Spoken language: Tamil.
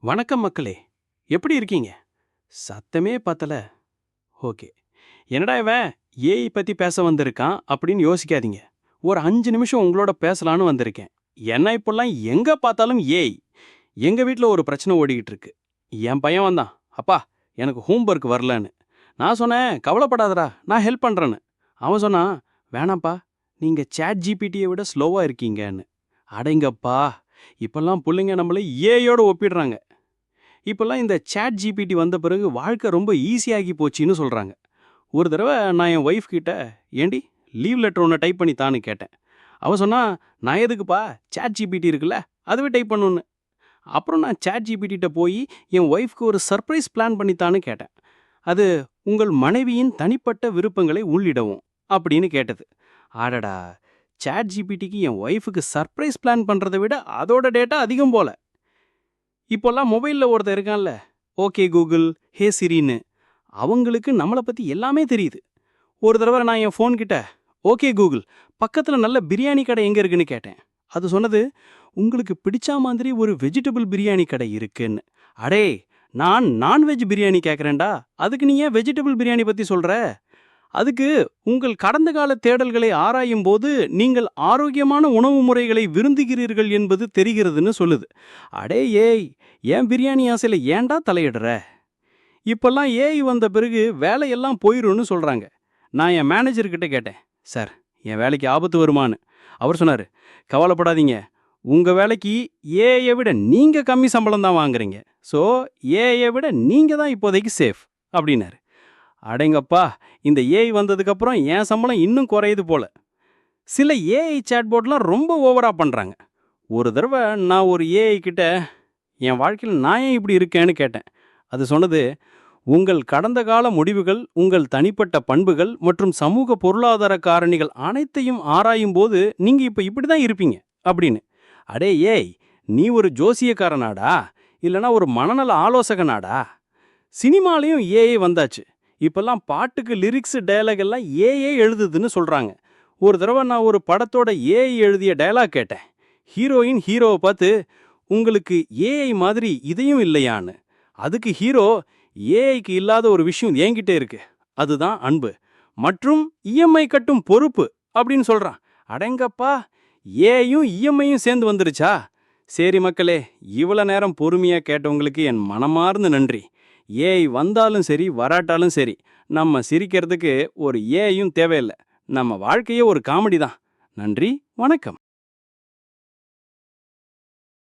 வணக்கம் மக்களே. எப்படி இருக்கீங்க? சத்தமே பத்தல. ஓகே. என்னடா இவன்? ஏஐ பத்தி பேச வந்திருக்கான் அப்படின்னு யோசிக்காதீங்க. ஒரு அஞ்சு நிமிஷம் உங்களோட பேசலான்னு வந்திருக்கேன். என்ன இப்போல்லாம் எங்க பார்த்தாலும் ஏஐ எங்க வீட்டில் ஒரு பிரச்சனை ஓடிக்கிட்டு இருக்கு. என் பையன் வந்தான். அப்பா எனக்கு ஹோம்ஒர்க் வரலன்னு. நான் சொன்னேன் கவலைப்படாதடா நான் ஹெல்ப் பண்ணுறேன்னு அவன் சொன்னான் வேணாம்ப்பா நீங்க சேட் ஜிபிடியை விட ஸ்லோவா இருக்கீங்கன்னு. அடைங்கப்பா. இப்பெல்லாம் பிள்ளைங்க நம்மளை ஏயோட ஒப்பிடுறாங்க. இப்போல்லாம் இந்த சேட் ஜிபிடி வந்த பிறகு வாழ்க்கை ரொம்ப ஈஸியாகி போச்சுன்னு சொல்கிறாங்க ஒரு தடவை நான் என் ஒய்ஃப் கிட்ட ஏண்டி லீவ் லெட்டர் ஒன்று டைப் பண்ணி தான்னு கேட்டேன். அவள் சொன்னா நான் எதுக்குப்பா சேட் ஜிபிடி இருக்குல்ல அதுவே டைப் பண்ணுன்னு. அப்புறம் நான் சேட் ஜிபிடிகிட்ட போய் என் ஒய்ஃப்க்கு ஒரு சர்ப்ரைஸ் பிளான் பண்ணித்தான்னு கேட்டேன். அது உங்கள் மனைவியின் தனிப்பட்ட விருப்பங்களை உள்ளிடவும் அப்படின்னு கேட்டது. ஆடடா சேட் ஜிபிடிக்கு என் ஒய்ஃபுக்கு சர்ப்ரைஸ் பிளான் பண்ணுறதை விட அதோட டேட்டா அதிகம் போல. இப்போல்லாம் மொபைலில் ஒருத்தர் இருக்கான்ல. ஓகே கூகுள் ஹே சிரின்னு. அவங்களுக்கு நம்மளை பற்றி எல்லாமே தெரியுது. ஒரு தடவை நான் என் ஃபோன் கிட்ட ஓகே கூகுள் பக்கத்தில் நல்ல பிரியாணி கடை எங்கே இருக்குன்னு கேட்டேன். அது சொன்னது உங்களுக்கு பிடிச்ச மாதிரி ஒரு வெஜிடபிள் பிரியாணி கடை இருக்குன்னு. அடே நான் நான்வெஜ் பிரியாணி கேட்குறேன்டா அதுக்கு நீ ஏன் வெஜிடபிள் பிரியாணி பற்றி சொல்கிற அதுக்கு உங்கள் கடந்த கால தேடல்களை ஆராயும் போது நீங்கள் ஆரோக்கியமான உணவு முறைகளை விருந்துகிறீர்கள் என்பது தெரிகிறதுன்னு சொல்லுது. அடே ஏய் ஏன் பிரியாணி ஆசையில் ஏன்டா தலையிடுற? இப்போல்லாம் ஏஐ வந்த பிறகு வேலையெல்லாம் போயிடும்னு சொல்கிறாங்க நான் என் மேனேஜர்கிட்ட கேட்டேன் சார் என் வேலைக்கு ஆபத்து வருமான்னு. அவர் சொன்னார் கவலைப்படாதீங்க. உங்கள் வேலைக்கு ஏஐயை விட நீங்கள் கம்மி சம்பளம் தான் வாங்குறீங்க. ஸோ ஏஐயை விட நீங்கள் தான் இப்போதைக்கு சேஃப் அப்படின்னாரு. அடேங்கப்பா இந்த ஏஐ வந்ததுக்கப்புறம் என் சம்பளம் இன்னும் குறையுது போல. சில ஏஐ சேட்போர்ட்லாம் ரொம்ப ஓவராக பண்ணுறாங்க ஒரு தடவை நான் ஒரு ஏஐ கிட்ட என் வாழ்க்கையில் நான் ஏன் இப்படி இருக்கேன்னு கேட்டேன். அது சொன்னது உங்கள் கடந்த கால முடிவுகள் உங்கள் தனிப்பட்ட பண்புகள் மற்றும் சமூக பொருளாதார காரணிகள் அனைத்தையும் ஆராயும் போது நீங்கள் இப்போ இப்படி தான் இருப்பீங்க அப்படின்னு. அடே ஏய் நீ ஒரு ஜோசியக்காரனாடா? இல்லனா ஒரு மனநல ஆலோசகனாடா? சினிமாலையும் ஏஐ வந்தாச்சு. இப்போல்லாம் பாட்டுக்கு லிரிக்ஸ் டயலாக் எல்லாம் ஏஏ எழுதுதுன்னு சொல்றாங்க. ஒரு தடவை நான் ஒரு படத்தோட ஏஐ எழுதிய டயலாக் கேட்டேன். ஹீரோயின் ஹீரோவை பார்த்து உங்களுக்கு ஏஐ மாதிரி இதையும் இல்லையான்னு. அதுக்கு ஹீரோ ஏஐக்கு இல்லாத ஒரு விஷயம் ஏங்கிட்டே இருக்கு. அதுதான் அன்பு. மற்றும் இஎம்ஐ கட்டும் பொறுப்பு அப்படின்னு சொல்றான். அடங்கப்பா ஏயும் இஎம்ஐயும் சேர்ந்து வந்துருச்சா? சரி மக்களே இவ்வளோ நேரம் பொறுமையாக கேட்டவங்களுக்கு என் மனமார்ந்த நன்றி. ஏஐ வந்தாலும் சரி வராட்டாலும் சரி நம்ம சிரிக்கிறதுக்கு ஒரு ஏஐயும் தேவையில்லை. நம்ம வாழ்க்கையே ஒரு காமெடி தான். நன்றி வணக்கம்.